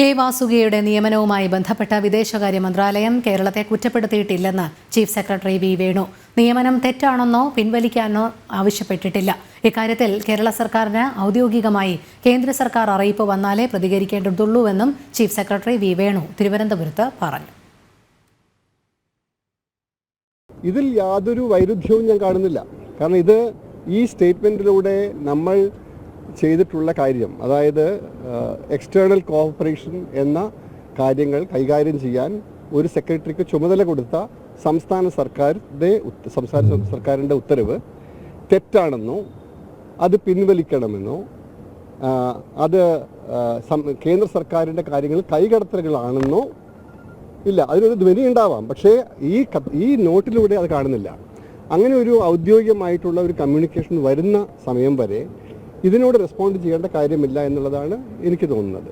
K വാസുകിയുടെ നിയമനവുമായി ബന്ധപ്പെട്ട വിദേശകാര്യ മന്ത്രാലയം കേരളത്തെ കുറ്റപ്പെടുത്തിയിട്ടില്ലെന്ന് ചീഫ് സെക്രട്ടറി വി വേണു. നിയമനം തെറ്റാണെന്നോ പിൻവലിക്കാനോ ആവശ്യപ്പെട്ടിട്ടില്ല. ഇക്കാര്യത്തിൽ കേരള സർക്കാരിന് ഔദ്യോഗികമായി കേന്ദ്ര സർക്കാർ അറിയിപ്പ് വന്നാലേ പ്രതികരിക്കേണ്ടതുള്ളൂവെന്നും ചീഫ് സെക്രട്ടറി വി വേണു തിരുവനന്തപുരത്ത് പറഞ്ഞു. ഇതിൽ യാതൊരു വൈരുദ്ധ്യവും ഞാൻ കാണുന്നില്ല. കാരണം ഇത് ഈ സ്റ്റേറ്റ്മെന്റിലൂടെ നമ്മൾ ചെയ്തിട്ടുള്ള കാര്യം അതായത് എക്സ്റ്റേണൽ കോഓപ്പറേഷൻ എന്ന കാര്യങ്ങൾ കൈകാര്യം ചെയ്യാൻ ഒരു സെക്രട്ടറിക്ക് ചുമതല കൊടുത്ത സംസ്ഥാന സർക്കാരിന്റെ സംസ്ഥാന സർക്കാരിന്റെ ഉത്തരവ് തെറ്റാണെന്നോ അത് പിൻവലിക്കണമെന്നോ അത് കേന്ദ്ര സർക്കാരിന്റെ കാര്യങ്ങൾ കൈകടത്തലുകളാണെന്നോ ഇല്ല. അതിനൊരു ധ്വനി ഉണ്ടാവാം. പക്ഷേ ഈ ഈ നോട്ടിലൂടെ അത് കാണുന്നില്ല. അങ്ങനെ ഒരു ഔദ്യോഗികമായിട്ടുള്ള ഒരു കമ്മ്യൂണിക്കേഷൻ വരുന്ന സമയം വരെ ഇതിനോട് റെസ്പോണ്ട് ചെയ്യേണ്ട കാര്യമില്ല എന്നുള്ളതാണ് എനിക്ക് തോന്നുന്നത്.